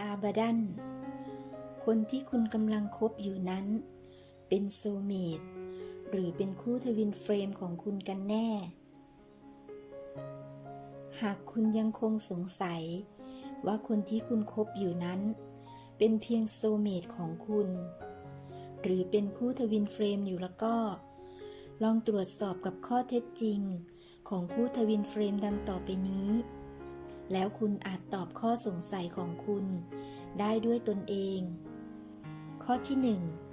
อาบดัน คนที่คุณกำลังคบอยู่นั้น เป็นโซเมตหรือเป็นคู่ทวินเฟรมของคุณกันแน่ หากคุณยังคงสงสัย ว่าคนที่คุณคบอยู่นั้น เป็นเพียงโซเมตของคุณ หรือเป็นคู่ทวินเฟรมอยู่แล้วก็ ลองตรวจสอบกับข้อเท็จจริง ของคู่ทวินเฟรมดังต่อไปนี้ แล้วคุณอาจตอบข้อสงสัยของคุณ ได้ด้วยตนเอง ข้อที่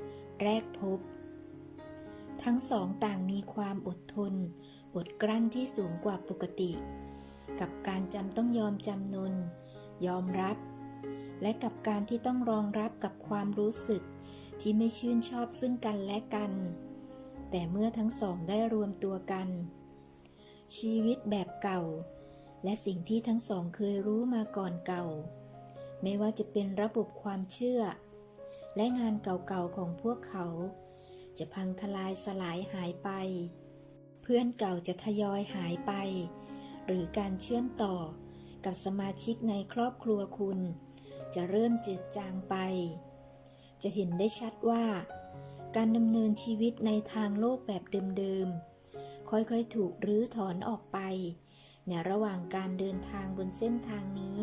1 แรกพบ ทั้งสองต่างมีความอดทน อดกลั้นที่สูงกว่าปกติ กับการจำต้องยอมจำนน ยอมรับ และกับการที่ต้องรองรับกับความรู้สึกที่ไม่ชื่นชอบซึ่งกันและกัน แต่เมื่อทั้งสองได้รวมตัวกัน ชีวิตแบบเก่า และสิ่งที่ทั้งสองเคยรู้มาก่อนเก่า ไม่ว่าจะเป็นระบบความเชื่อ และงานเก่าๆของพวกเขา จะพังทลายสลายหายไป เพื่อนเก่าจะทยอยหายไป หรือการเชื่อมต่อกับสมาชิกในครอบครัวคุณ จะเริ่มจืดจางไป จะเห็นได้ชัดว่า การดำเนินชีวิตในทางโลกแบบเดิมๆค่อยๆถูกรื้อถอนออกไป ในระหว่างการเดินทางบนเส้นทางนี้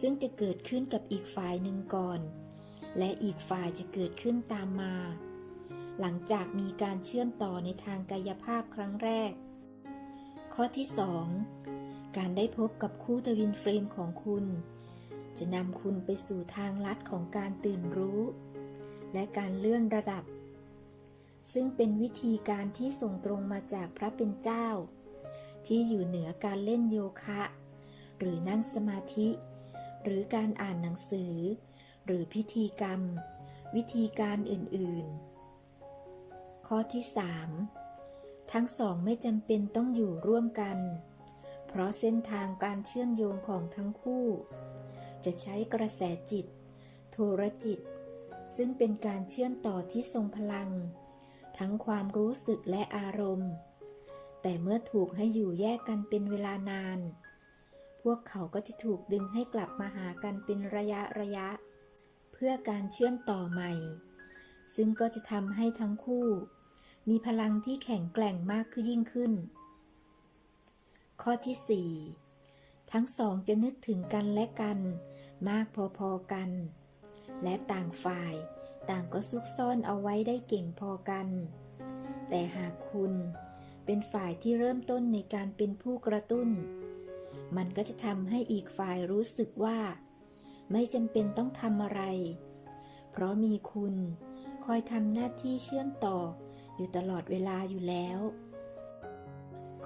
ซึ่งจะเกิดขึ้นกับอีกฝ่ายหนึ่งก่อน และอีกฝ่ายจะเกิดขึ้นตามมา หลังจากมีการเชื่อมต่อในทางกายภาพครั้งแรก ข้อที่ 2 การได้พบกับคู่ทวินเฟรมของคุณ จะนำคุณไปสู่ทางลัดของการตื่นรู้ และการเลื่อนระดับซึ่งเป็นวิธีการที่ส่งตรงมาจากพระเป็นเจ้า ที่อยู่เหนือการเล่นโยคะ หรือนั่งสมาธิ หรือการอ่านหนังสือ หรือพิธีกรรม วิธีการอื่นๆ ข้อที่ 3 ทั้งสองไม่จำเป็นต้องอยู่ร่วมกัน เพราะเส้นทางการเชื่อมโยงของทั้งคู่ จะใช้กระแสจิตโทรจิต ซึ่งเป็นการเชื่อมต่อที่ทรงพลัง ทั้งความรู้สึกและอารมณ์ แต่เมื่อถูกให้อยู่แยกกันเป็นเวลานาน พวกเขาก็จะถูกดึงให้กลับมาหากันเป็นระยะระยะ เพื่อการเชื่อมต่อใหม่ ซึ่งก็จะทำให้ทั้งคู่ มีพลังที่แข็งแกร่งมากขึ้นยิ่งขึ้น ข้อที่ 4 ทั้งสองจะนึกถึงกันและกัน มากพอๆกัน และต่างฝ่ายต่างก็ซุกซ่อนเอาไว้ได้เก่งพอกัน แต่หากคุณ เป็นฝ่ายที่เริ่มต้นในการเป็นผู้กระตุ้น มันก็จะทำให้อีกฝ่ายรู้สึกว่า ไม่จำเป็นต้องทำอะไร เพราะมีคุณคอยทำหน้าที่เชื่อมต่ออยู่ตลอดเวลาอยู่แล้ว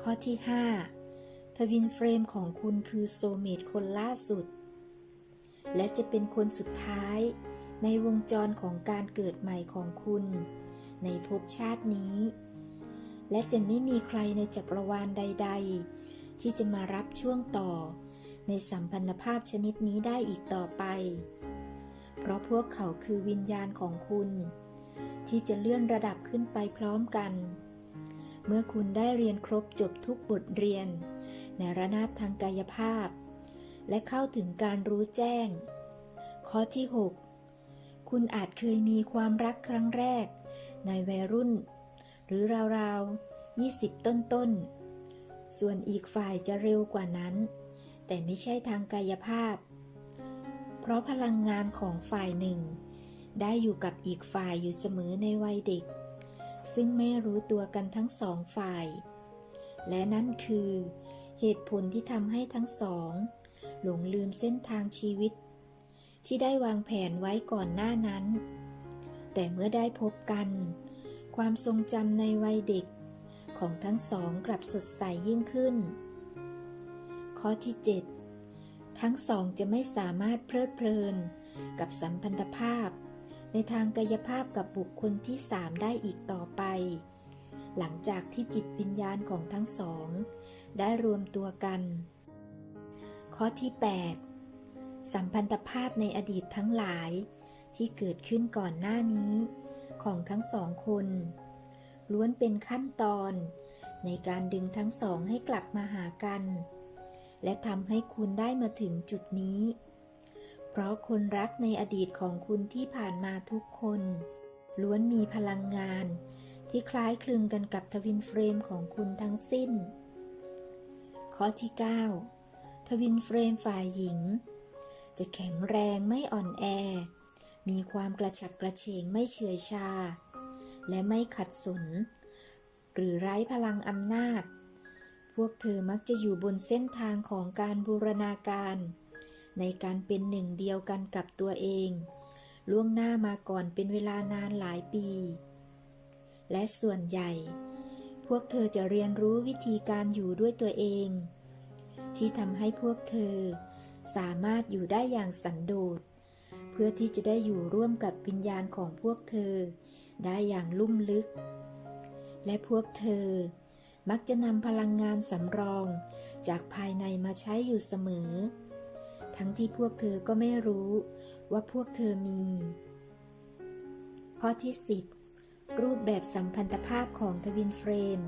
ข้อที่ 5 ทวินเฟรมของคุณคือโซเมตคนล่าสุด และจะเป็นคนสุดท้ายในวงจรของการเกิดใหม่ของคุณ ในภพชาตินี้ และจะไม่มีใครในจักรวาลใด ๆ ที่จะมารับช่วงต่อ ในสัมพันธภาพชนิดนี้ได้อีกต่อไป เพราะพวกเขาคือวิญญาณของคุณ ที่จะเลื่อนระดับขึ้นไปพร้อมกัน เมื่อคุณได้เรียนครบจบทุกบทเรียน ในระนาบทางกายภาพ และเข้าถึงการรู้แจ้ง ข้อที่ 6 คุณอาจเคยมีความรักครั้งแรก ในวัยรุ่น หรือราวๆ 20 ต้นๆ ส่วนอีกฝ่ายจะเร็วกว่านั้น แต่ไม่ใช่ทางกายภาพ เพราะพลังงานของฝ่ายหนึ่ง ได้อยู่กับอีกฝ่ายอยู่เสมอในวัยเด็ก ซึ่งไม่รู้ตัวกันทั้งสองฝ่าย และนั่นคือเหตุผลที่ทำให้ทั้งสอง หลงลืมเส้นทางชีวิต ที่ได้วางแผนไว้ก่อนหน้านั้น แต่เมื่อได้พบกัน ความทรงจำในวัยเด็กของทั้งสองกลับสดใสยิ่งขึ้น ข้อที่ 7 ทั้งสองจะไม่สามารถเพลิดเพลินกับสัมพันธภาพ ในทางกายภาพกับบุคคลที่สามได้อีกต่อไป หลังจากที่จิตวิญญาณของทั้งสอง ได้รวมตัวกัน ข้อที่ 8 สัมพันธภาพในอดีตทั้งหลายที่เกิดขึ้นก่อนหน้านี้ ของทั้งสองคน ล้วนเป็นขั้นตอน ในการดึงทั้งสองให้กลับมาหากัน และทำให้คุณได้มาถึงจุดนี้ เพราะคนรักในอดีตของคุณที่ผ่านมาทุกคน ล้วนมีพลังงานที่คล้ายคลึงกันกับทวินเฟรมของคุณทั้งสิ้น ข้อที่ 9 ทวินเฟรมฝ่ายหญิง จะแข็งแรงไม่อ่อนแอ มีความกระฉับกระเฉงไม่เฉื่อยชา และไม่ขัดสน หรือไร้พลังอำนาจ พวกเธอมักจะอยู่บนเส้นทางของการบูรณาการ ในการเป็นหนึ่งเดียวกันกับตัวเอง ล่วงหน้ามาก่อนเป็นเวลานานหลายปี และส่วนใหญ่ พวกเธอจะเรียนรู้วิธีการอยู่ด้วยตัวเอง ที่ทำให้พวกเธอสามารถอยู่ได้อย่างสันโดษ เพื่อที่จะได้อยู่ร่วมกับวิญญาณของพวกเธอ ได้อย่างลุ่มลึก และพวกเธอ มักจะนำพลังงานสำรองจากภายในมาใช้อยู่เสมอ ทั้งที่พวกเธอก็ไม่รู้ว่าพวกเธอมี ข้อที่ 10 รูปแบบสัมพันธภาพของทวินเฟรม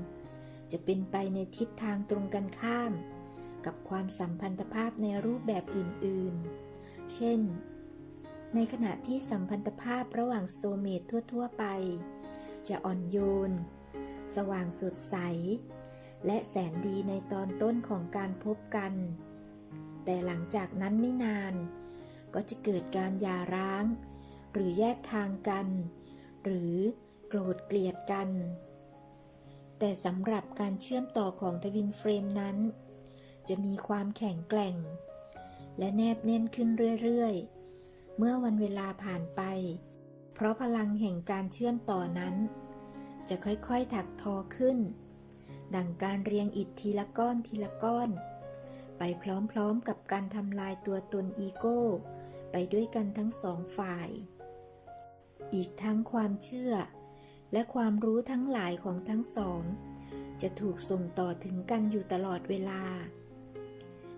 จะเป็นไปในทิศทางตรงกันข้าม กับความสัมพันธภาพในรูปแบบอื่น ๆ เช่น ในขณะที่สัมพันธภาพระหว่างโซเมตทั่ว ๆ ไป จะอ่อนโยน สว่างสดใส และแสนดีในตอนต้นของการพบกัน แต่หลังจากนั้นไม่นาน ก็จะเกิดการหย่าร้าง หรือแยกทางกัน หรือโกรธเกลียดกัน แต่สำหรับการเชื่อมต่อของทวินเฟรมนั้น จะมีความแข็งแกร่ง และแนบแน่นขึ้นเรื่อย ๆ เมื่อวันเวลาผ่านไป เพราะพลังแห่งการเชื่อมต่อนั้น จะค่อยๆถักทอขึ้น ดังการเรียงอิฐทีละก้อนทีละก้อน ไปพร้อมๆกับการทำลายตัวตนอีโก้ ไปด้วยกันทั้งสองฝ่าย อีกทั้งความเชื่อ และความรู้ทั้งหลายของทั้งสอง จะถูกส่งต่อถึงกันอยู่ตลอดเวลา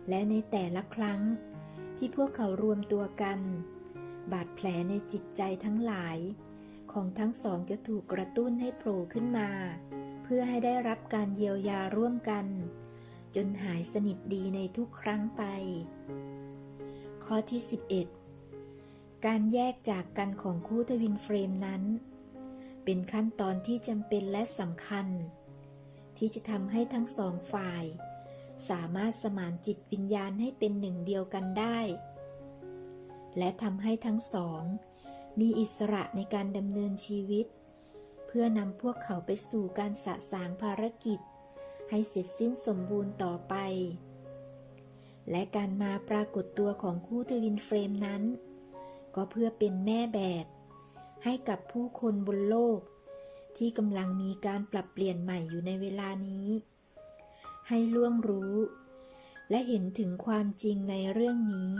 และในแต่ละครั้งที่พวกเขารวมตัวกัน บาดแผลในจิตใจทั้งหลาย ของทั้งสองจะถูกกระตุ้นให้โผล่ขึ้นมา เพื่อให้ได้รับการเยียวยาร่วมกัน จนหายสนิทดีในทุกครั้งไป ข้อที่ 11 การแยกจากกันของคู่ทวินเฟรมนั้น เป็นขั้นตอนที่จำเป็นและสำคัญ ที่จะทำให้ทั้งสองฝ่าย สามารถสมานจิตวิญญาณให้เป็นหนึ่งเดียวกันได้ และทำให้ทั้งสอง มีอิสระในการดำเนินชีวิต เพื่อนำพวกเขาไปสู่การสะสางภารกิจ ให้เสร็จสิ้นสมบูรณ์ต่อไป และการมาปรากฏตัวของคู่ทวินเฟรมนั้น ก็เพื่อเป็นแม่แบบ ให้กับผู้คนบนโลก ที่กำลังมีการปรับเปลี่ยนใหม่อยู่ในเวลานี้ ให้ล่วงรู้ และเห็นถึงความจริงในเรื่องนี้